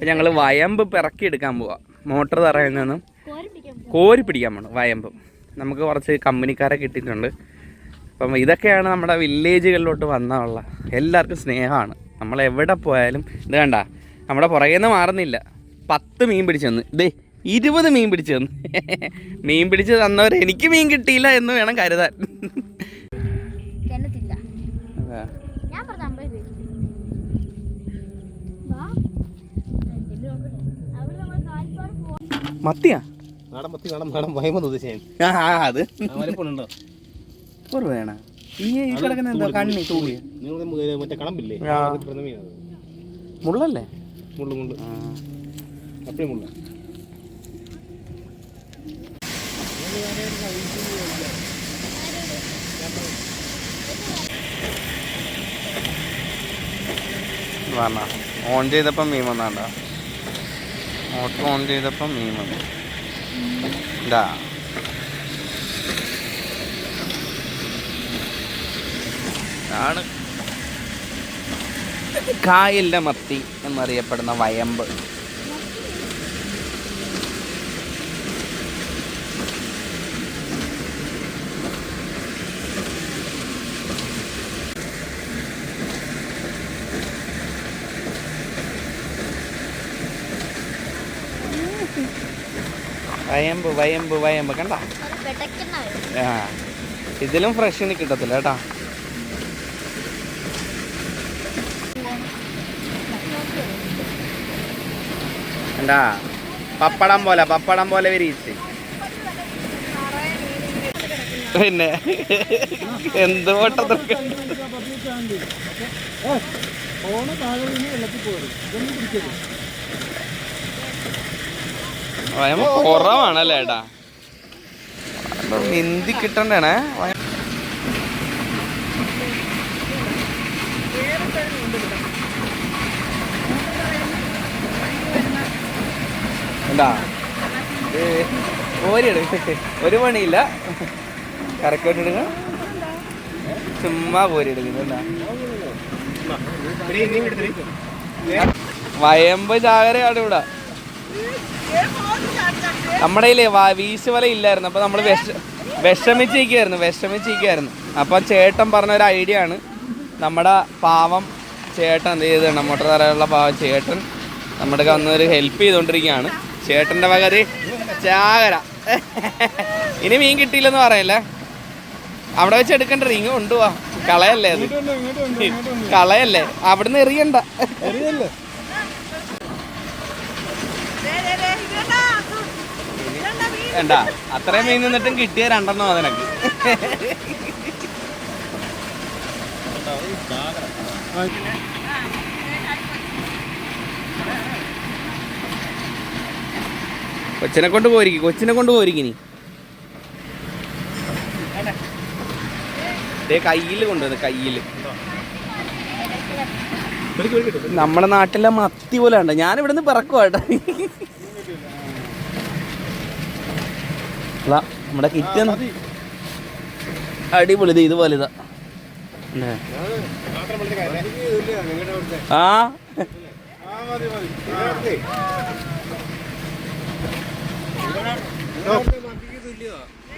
അപ്പം ഞങ്ങൾ വയമ്പ് പിറക്കി എടുക്കാൻ പോവാം. മോട്ടർ തറയിൽ നിന്നും കോരി പിടിക്കാൻ കോരി പിടിക്കാൻ പോകണം വയമ്പ്. നമുക്ക് കുറച്ച് കമ്പനിക്കാരെ കിട്ടിയിട്ടുണ്ട്. അപ്പം ഇതൊക്കെയാണ് നമ്മുടെ വില്ലേജുകളിലോട്ട് വന്നുള്ള എല്ലാവർക്കും സ്നേഹമാണ്. നമ്മൾ എവിടെ പോയാലും ഇത് കണ്ട നമ്മുടെ പുറകെ നിന്ന് മാറുന്നില്ല. പത്ത് മീൻ പിടിച്ചു തന്നു. ദേ ഇരുപത് മീൻ പിടിച്ചു തന്നു. മീൻ പിടിച്ച് തന്നവർ എനിക്ക് മീൻ കിട്ടിയില്ല എന്ന് വേണം കരുതാൻ കിണറ്റില്ല ഞാൻ പറഞ്ഞ അമ്പത് രൂപ വാ ഇതിൽ നോക്കട്ടെ. അവിടെ നമ്മൾ കാൽപ്പാട് പോവാം മത്തിയാ? നാടൻ പത്തി നാടൻ നാടൻ വയമെന്ന് ഉദ്ദേശിച്ചേ ആ ആ, അത്. വലപ്പുണ്ടോ ഒരു വേണ. ഈ ഈ കിടക്കുന്ന എന്താ കണ്ണി തൂളി നിങ്ങൾ മറ്റേ കടമ്പില്ലേ? ആ. അതിൽ പിറന്ന മീനാണ് മുള്ളല്ലേ? മുള്ളു മുള്ളു. ആ. അപ്പഴേ മുള്ള. പറഞ്ഞ ഓൺ ചെയ്തപ്പം മീൻ വന്നാണ്ട. മോട്ടർ ഓൺ ചെയ്തപ്പം മീൻ വന്നു. ഇതാ. ആണ് കായലിന്റെ മത്തി എന്നറിയപ്പെടുന്ന വയമ്പ്. വയമ്പ് വയമ്പ് വയമ്പ് കണ്ട. ആ ഇതിലും ഫ്രഷിന് കിട്ടത്തില്ല കേട്ടാ. എന്താ പപ്പടം പോലെ പപ്പടം പോലെ വിരിയിച്ച്. പിന്നെ? എന്ത് പൊട്ടത്തൊക്കെ വയമ്പ് കുറവാണല്ലേ ഏട്ടാ? നീന്തി കിട്ടണ്ടേ എന്താ? പോരിയെടുക്ക ഒരു പണിയില്ല. കറക്കോട്ടെടുക്ക ചുമ്മാ പോരിയെടുക്കുന്നു എന്താ? വയമ്പ് ചാകരയാണ് ഇവിടെ നമ്മുടെ കയ്യിലേ വീശുവല ഇല്ലായിരുന്നു. അപ്പൊ നമ്മൾ വിഷ വിഷമിച്ചിരിക്കുമായിരുന്നു വിഷമിച്ചിരിക്കുമായിരുന്നു അപ്പൊ ചേട്ടൻ പറഞ്ഞ ഒരു ഐഡിയ ആണ്. നമ്മുടെ പാവം ചേട്ടൻ എന്ത് ചെയ്ത് നമ്മുടെ തറയുള്ള പാവം ചേട്ടൻ നമ്മുടെ വന്ന് ഒരു ഹെൽപ്പ് ചെയ്തുകൊണ്ടിരിക്കുകയാണ് ചേട്ടന്റെ വക ചാകര. ഇനി മീൻ കിട്ടിയില്ലെന്ന് പറയല്ലേ? അവിടെ വെച്ച് എടുക്കണ്ട ഇങ്ങ് കൊണ്ടുപോവാ കളയല്ലേ അത്? കളയല്ലേ? അവിടുന്ന് എറിയണ്ട. വേണ്ട. അത്രയും മീൻ നിന്നിട്ടും കിട്ടിയ രണ്ടെണ്ണം അതിനെ കൊച്ചിനെ കൊണ്ട് പോരിക്കി കൊച്ചിനെ കൊണ്ട് പോരിക്കിനി കയ്യിൽ കൊണ്ടുവന്ന് കയ്യിൽ നമ്മുടെ നാട്ടിലെ മത്തി പോലെ ഉണ്ട് ഞാൻ ഇവിടുന്ന് പിറക്കുവാട്ടോ അതാ നമ്മുടെ കിറ്റ് അടിപൊളി ഇത് ഇതുപോലെ ഇതാ? ആ?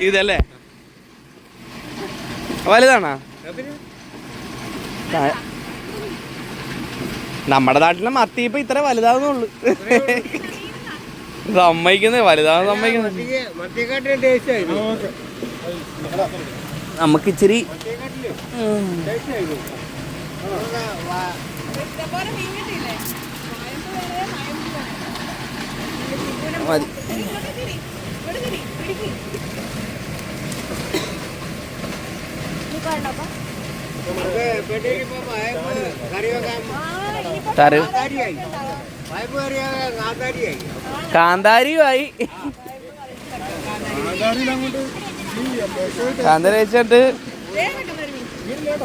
ഇതല്ലേ? വലുതാണോ. നമ്മുടെ നാട്ടിലെ മത്തി ഇപ്പൊ ഇത്ര വലുതാവുന്നുള്ളു. സമ്മതിക്കുന്നത് വലുതാണ് സമ്മതിക്കുന്നത് നമുക്ക് ഇച്ചിരി. മതി. തരു കാന്താരിയുമായി. കാന്താരി വെച്ചിട്ട്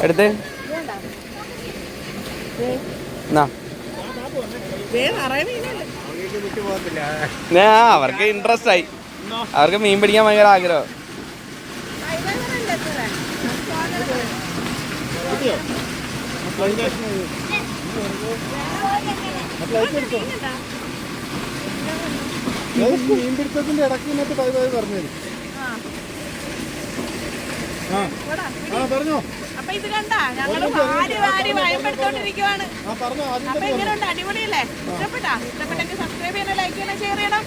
എടുത്ത്. അവർക്ക് ഇൻട്രസ്റ്റ് ആയി. അവർക്ക് മീൻ പിടിക്കാൻ ഭയങ്കര ആഗ്രഹം. മീൻപിടുത്തത്തിന്റെ ഇടയ്ക്ക് ഇന്നത്തെ ബൈ ബൈ പറഞ്ഞു ആ. പറഞ്ഞോ. അപ്പൊ ഇത് കണ്ട? ഞങ്ങൾ വാരി വാരി ആദ്യം അപ്പൊ എങ്ങനെയുണ്ട്? അടിപൊളിയല്ലേ? ഇഷ്ടപ്പെട്ടാ? ഇഷ്ടപ്പെട്ടെങ്കിൽ സബ്സ്ക്രൈബ് ചെയ്യണം ലൈക്ക് ചെയ്യണം ഷെയർ ചെയ്യണം.